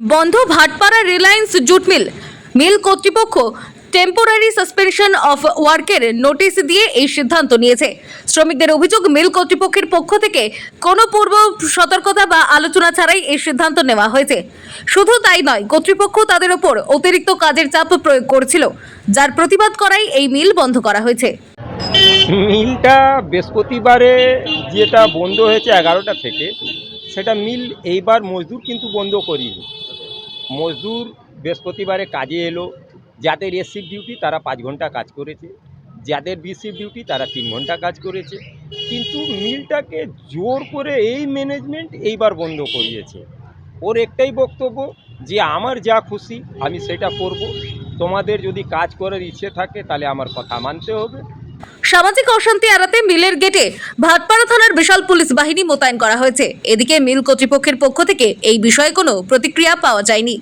বন্ধ Bhatpara Reliance jute mill. Mill কর্তৃপক্ষ temporary suspension of ওয়ার্কের নোটিশ দিয়ে এই সিদ্ধান্ত নিয়েছে। শ্রমিকদের অভিযোগ, মিল কর্তৃপক্ষের পক্ষ থেকে কোনো পূর্ব সতর্কতা বা আলোচনা ছাড়াই এই সিদ্ধান্ত নেওয়া হয়েছে। শুধু তাই নয়, কর্তৃপক্ষ তাদের ওপর অতিরিক্ত কাজের চাপ প্রয়োগ করছিল, যার প্রতিবাদ করাই এই মিল বন্ধ করা হয়েছে। মিলটা বৃহস্পতিবারে যেটা বন্ধ হয়েছে এগারোটা থেকে, সেটা মিল এইবার মজদুর কিন্তু বন্ধ করিনি। মজদুর বৃহস্পতিবারে কাজে এলো। যাদের এসিভ ডিউটি তারা পাঁচ ঘণ্টা কাজ করেছে। যাদের বিসিভ ডিউটি তারা তিন ঘণ্টা কাজ করেছে। কিন্তু মিলটাকে জোর করে এই ম্যানেজমেন্ট এইবার বন্ধ করিয়েছে। ওর একটাই বক্তব্য যে, আমার যা খুশি আমি সেটা করব। তোমাদের যদি কাজ করার ইচ্ছে থাকে তাহলে আমার কথা মানতে হবে। সামাজিক অশান্তি এড়াতে মিলের গেটে ভাটপাড়া থানার বিশাল পুলিশ বাহিনী মোতায়েন করা হয়েছে। এদিকে মিল কর্তৃপক্ষের পক্ষ থেকে এই বিষয়ে কোনো প্রতিক্রিয়া পাওয়া যায়নি।